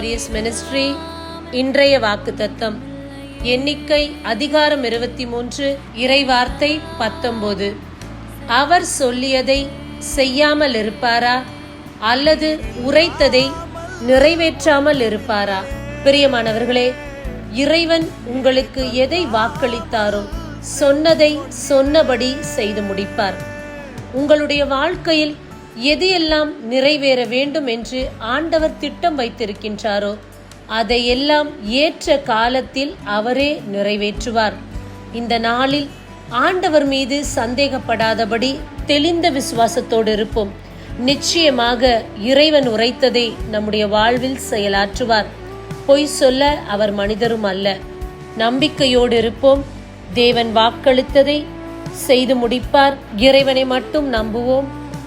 Piece ministry இன்றைய வாக்குத்தத்தம். எண்ணிக்கை அதிகாரம் இருபத்தி மூன்று இறைவார்த்தை பத்தொன்பது அவர் சொல்லியதை செய்யாமல் இருப்பாரா? அல்லது உரைத்ததை நிறைவேற்றாமல் இருப்பாரா? பிரியமானவர்களே இறைவன் உங்களுக்கு எதை வாக்களித்தாரோ சொன்னதை சொன்னபடி செய்து முடிப்பார். உங்களுடைய வாழ்க்கையில் எது எல்லாம் நிறைவேற வேண்டும் என்று ஆண்டவர் திட்டம் வைத்திருக்கின்றாரோ அதையெல்லாம் ஏற்ற காலத்தில் அவரே நிறைவேற்றுவார். இந்த நாளில் ஆண்டவர் மீது சந்தேகப்படாதபடி தெளிந்த விசுவாசத்தோடு இருப்போம். நிச்சயமாக இறைவன் உரைத்ததை நம்முடைய வாழ்வில் செயலாற்றுவார். பொய் சொல்ல அவர் மனிதரும் அல்ல. நம்பிக்கையோடு இருப்போம். தேவன் வாக்களித்ததை செய்து முடிப்பார். இறைவனை மட்டும் நம்புவோம்.